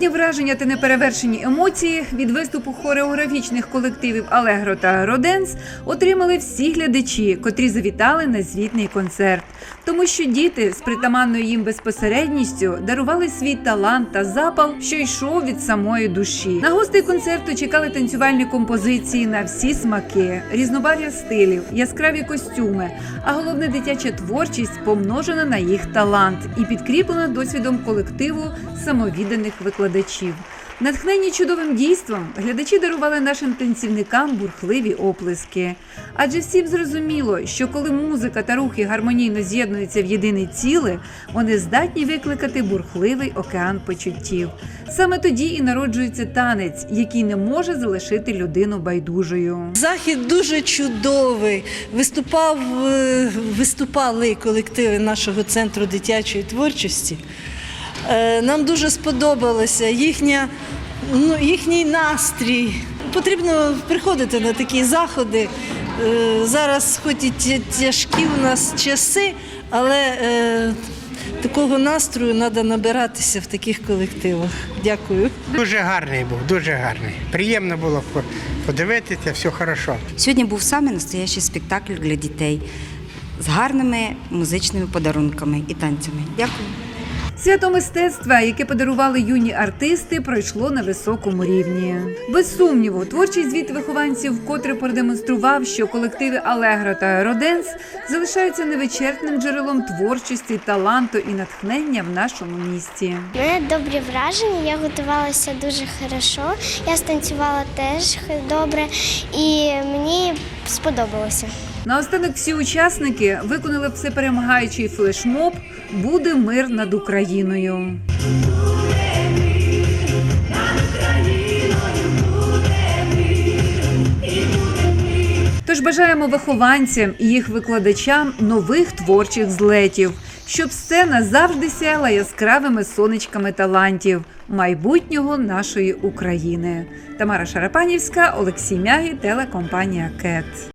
Незабутні враження та неперевершені емоції від виступу хореографічних колективів Алегро та Роденс отримали всі глядачі, котрі завітали на звітний концерт. Тому що діти з притаманною їм безпосередністю дарували свій талант та запал, що йшов від самої душі. На гостей концерту чекали танцювальні композиції на всі смаки, різнобар'я стилів, яскраві костюми, а головне дитяча творчість помножена на їх талант і підкріплена досвідом колективу самовідданих викладачів. Натхнені чудовим дійством, глядачі дарували нашим танцівникам бурхливі оплески. Адже всім зрозуміло, що коли музика та рухи гармонійно з'єднуються в єдине ціле, вони здатні викликати бурхливий океан почуттів. Саме тоді і народжується танець, який не може залишити людину байдужою. Захід дуже чудовий. Виступав, е, виступали колективи нашого центру дитячої творчості. Е, Нам дуже сподобалося їхня, ну, їхній настрій. Потрібно приходити на такі заходи. Е, Зараз, хоч і тяжкі у нас часи, але е, такого настрою треба набиратися в таких колективах. Дякую. Дуже гарний був, дуже гарний. Приємно було подивитися, все хорошо. Сьогодні був саме настоящий спектакль для дітей з гарними музичними подарунками і танцями. Дякую. Свято мистецтва, яке подарували юні артисти, пройшло на високому рівні. Без сумніву, творчий звіт вихованців вкотре продемонстрував, що колективи Алегро та Роденс залишаються невичерпним джерелом творчості, таланту і натхнення в нашому місті. У мене добрі враження, я готувалася дуже хорошо, я станцювала теж добре і мені сподобалося. Наостанок всі учасники виконали всеперемагаючий флешмоб Буде мир над Україною. Тож бажаємо вихованцям і їх викладачам нових творчих злетів, щоб сцена завжди сяла яскравими сонечками талантів майбутнього нашої України. Тамара Шарапанівська, Олексій Мягі, телекомпанія КЕТ.